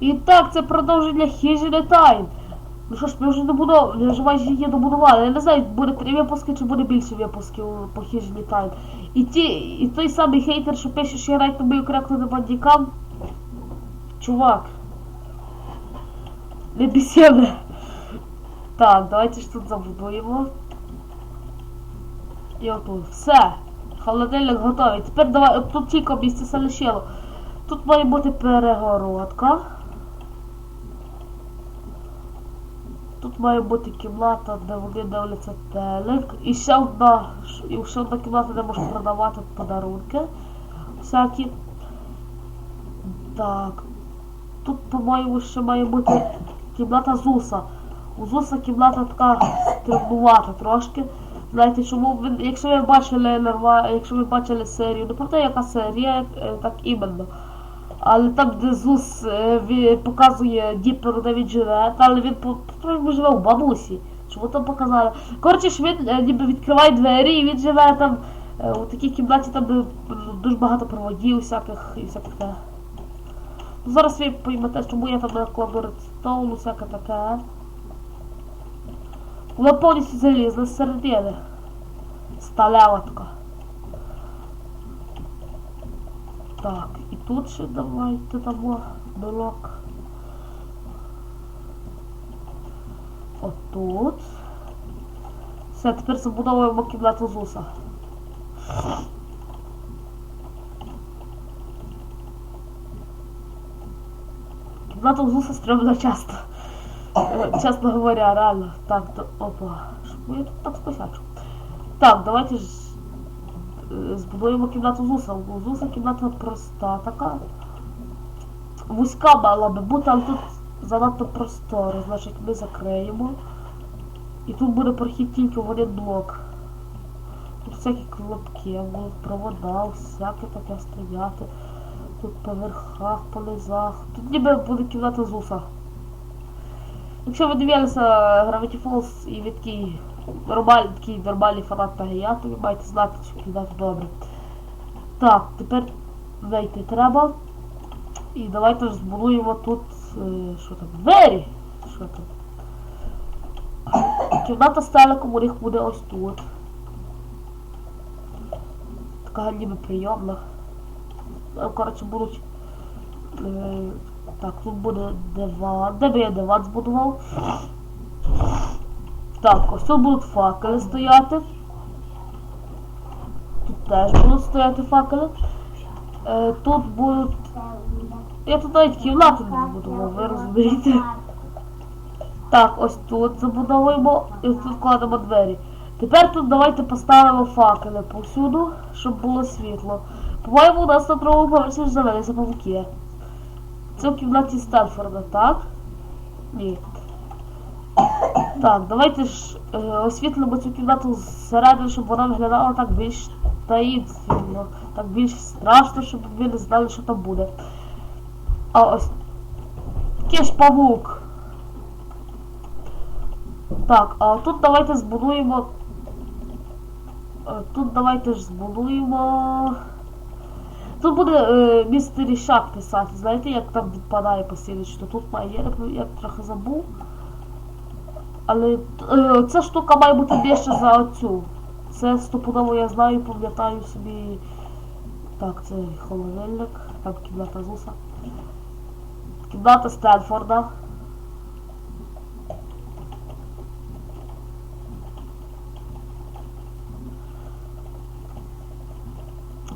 І так, це продовження хижі тайн. Ну що ж, ми вже добудов... вже майже її добудували. Я не знаю, буде три випуски чи буде більше випусків по хижі тайн. І ті, і той самий хейтер, що пише, що я граю мою коректно на бандікам. Чувак. Не бісє. Так, давайте ж тут забудуємо. І отут. Все. Холодильник готовий. Тепер давай, тут тільки місце все лишило. Тут має бути перегородка. Тут має бути кімната, де вони дивляться телек. І ще одна, і ще одна кімната, де можна продавати подарунки. Всякі. Так. Тут, по-моєму, ще має бути кімната Зуса. У Зуса кімната така стрибнувата трошки. Знаєте, чому ви, якщо ви бачили якщо ви бачили серію, не пам'ятаю, яка серія, е, так іменно. Але там, де Зус показує Діпер, де він живе, але він по- по-моєму живе у бабусі. Чому там показали? Коротше, ж він ніби відкриває двері і він живе там у такій кімнаті, там де дуже багато проводів всяких і всяких таке. Ну, зараз ви поймете, чому я там накладу редстоун, всяке таке. Вона повністю залізла середини. Сталева така. Так, і тут ще давайте дамо блок. Отут. Все, тепер забудовуємо кімнату Зуса. Кімната Зуса стрьомна часто. Чесно говоря, реально. Так, то, опа. Я тут так скосячу? Так, давайте ж збудуємо кімнату Зуса. У Зуса кімната проста така. Вузька мала би бути, але тут занадто просторо. Значить ми закриємо. І тут буде прохід тільки в один блок. Тут всякі будуть провода, всяке таке стояти. Тут по верхах, по низах. Тут ніби буде кімната Зуса. Якщо ви дивилися Gravity Falls і такий нормальний, такий нормальний фанат Пегія, то ви маєте знати, що кімната добре. Так, тепер вийти треба. І давайте ж збудуємо тут. е, Що там? Двері! Що там? Кімната з телеком у них буде ось тут. Така ніби прийомна. Там, коротше, будуть. Е, так, тут буде диван. Де би я диван збудував? Так, ось тут будуть факели стояти. Тут теж будуть стояти факели. Е, тут будуть. Я тут навіть кімнату не збудував, ви розумієте? Так, ось тут забудовуємо і ось тут кладемо двері. Тепер тут давайте поставимо факели повсюду, щоб було світло. По-моєму, у нас на другому поверсі завелися павуки. Це в кімнаті Стенфорда, так? Ні. Так, давайте ж е, освітлимо цю кімнату зсередини, щоб вона виглядала так більш таїнственно, так більш страшно, щоб ви не знали, що там буде. А ось ж павук. Так, а тут давайте збудуємо. е, Тут давайте ж збудуємо. Тут буде е, містері Шак писати, знаєте, як там відпадає постійно, що тут має, я, не- я трохи забув. Але е, ця штука має бути більше за оцю. Це стопудово я знаю, пам'ятаю собі. Так, це холодильник, там кімната Зуса. Кімната Стенфорда.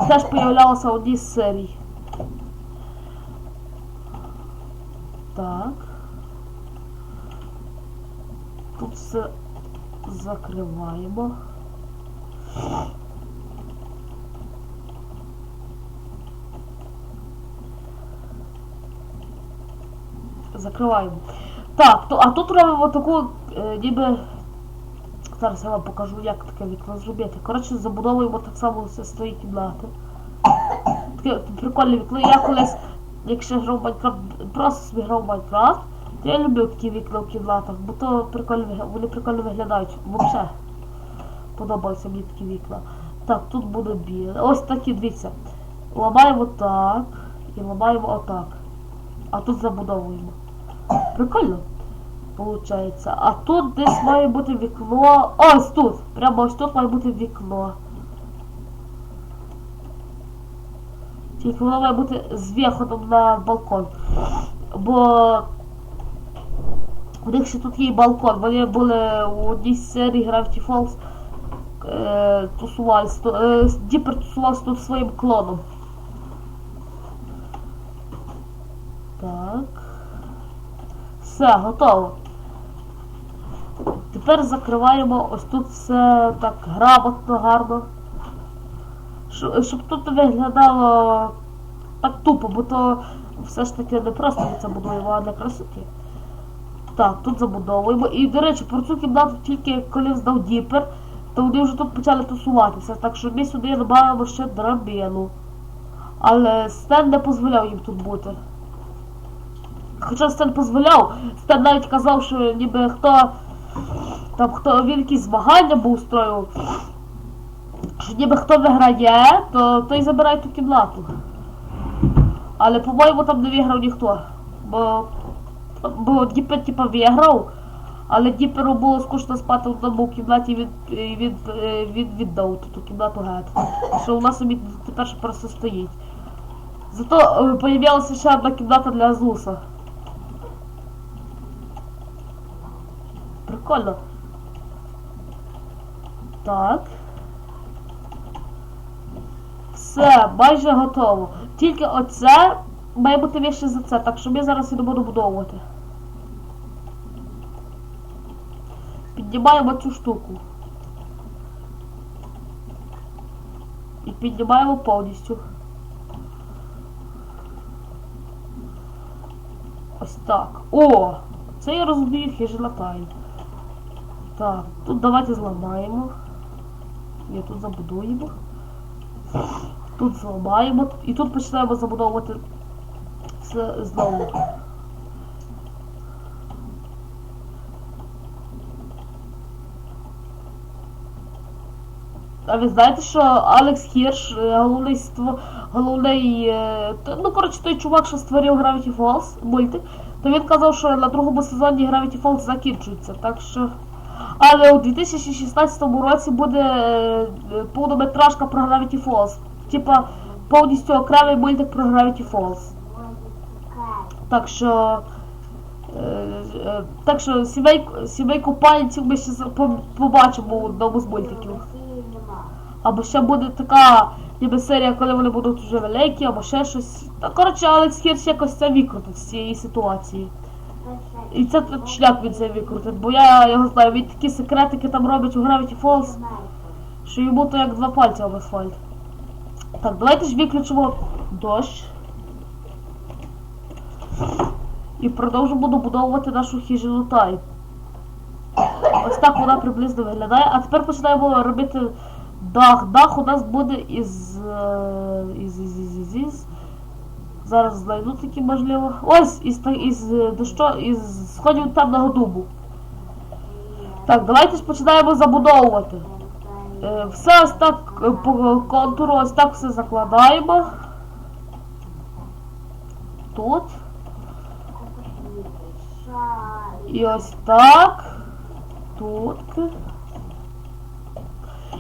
Теж появлялася в одній з серій. Так. Тут закриваємо. Закриваємо. Так, то, а тут робимо таку, е, ніби. Зараз я вам покажу, як таке вікно зробити. Коротше, забудовуємо так само з тої кімнати. Таке прикольне вікно. Я колись, якщо грав в Майнкрафт, просто собі грав Майнкрафт, я люблю такі вікна в кімнатах, бо то прикольно, вони прикольно виглядають. Взагалі подобаються мені такі вікна. Так, тут буде біле. Ось такі, дивіться. Ламаємо так і ламаємо отак. а тут забудовуємо. Прикольно. Получається. А тут десь має бути вікно. Ось тут! Прямо ось тут має бути вікно. Тільки воно має бути з виходом на балкон. Бо у них ще тут є балкон. Вони були у одній серії Gravity Falls е, тусувались. Е, Діпер тусувався тут своїм клоном. Так. Все, готово. Тепер закриваємо ось тут все так грамотно, гарно. Щоб тут не виглядало так тупо, бо то все ж таки не просто це будуємо, а для красоти. Так, тут забудовуємо. І, до речі, про цю кімнату тільки коли здав Діпер, то вони вже тут почали тусуватися. Так що ми сюди додаємо ще драбину. Але Стен не дозволяв їм тут бути. Хоча Стен дозволяв, Стен навіть казав, що ніби хто там хто він якісь змагання був устроїв, що ніби хто виграє, то той забирає ту кімнату. Але по-моєму там не виграв ніхто. Бо, бо Діпер типа виграв, але Діперу було скучно спати в одному кімнаті і і він, е, він віддав ту кімнату геть. Що у нас собі тепер ще просто стоїть. Зато е, появилася ще одна кімната для Азуса. Прикольно. Так. Все, майже готово. Тільки оце має бути вище за це, так що ми зараз ідемо добудовувати. Піднімаємо цю штуку. І піднімаємо повністю. Ось так. О! Це я розумію тайм. Так, тут давайте зламаємо. Ні, тут забудуємо. Тут зламаємо. І тут починаємо забудовувати все знову. А ви знаєте, що Алекс Хірш, е, головний ство, головний, е, ну коротше той чувак, що створив Gravity Falls, мультик, то він казав, що на другому сезоні Gravity Falls закінчується, так що. Але у 2016 році буде е, повнометражка про Gravity Falls. Типа повністю окремий мультик про Gravity Falls. Так що. Так що сімейку, сімейку пальців ми ще побачимо у одному з мультиків. Або ще буде така ніби серія, коли вони будуть вже великі, або ще щось. Та коротше, Алекс Хірш якось це викрутить з цієї ситуації. І це шлях він це викрутить, бо я його знаю, він такі секретики там робить у Gravity Falls, що йому то як два пальця об асфальт. Так, давайте ж виключимо дощ. І продовжимо добудовувати нашу хижину тай. Ось так вона приблизно виглядає. А тепер починаємо робити дах. Дах у нас буде із. е, із, із, із, із, із. Зараз знайду такі можливо. Ось із, із е, дощу, із сходів темного дубу. Так, давайте ж починаємо забудовувати. Е, Все ось так е, по контуру, ось так все закладаємо. Тут. І ось так. Тут.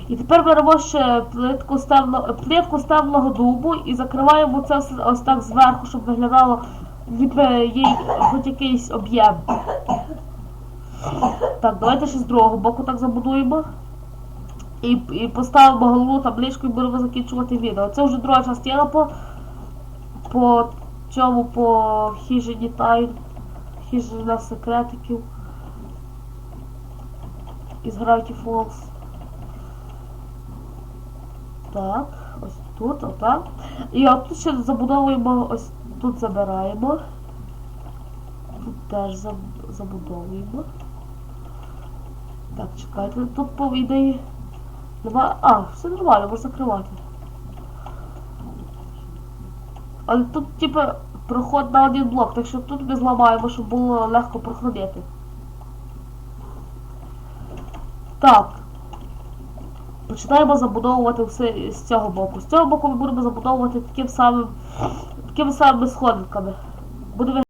І тепер беремо ще плитку з плитку з темного дубу і закриваємо це все ось так зверху, щоб виглядало ніби є хоч якийсь об'єм. Так, давайте ще з другого боку так забудуємо. І, і поставимо головну табличку і будемо закінчувати відео. Це вже друга частина по, по цьому по хижині тайн. Хижина секретиків. Із Gravity Falls. Так, ось тут, отак. І тут ще забудовуємо, ось тут забираємо. Тут теж забудовуємо. Так, чекайте, тут по ідеї. А, все нормально, можна закривати. Але тут, типу, проход на один блок, так що тут ми зламаємо, щоб було легко проходити. Так. Починаємо забудовувати все з цього боку. З цього боку ми будемо забудовувати таким самим такими самими сходинками. Буде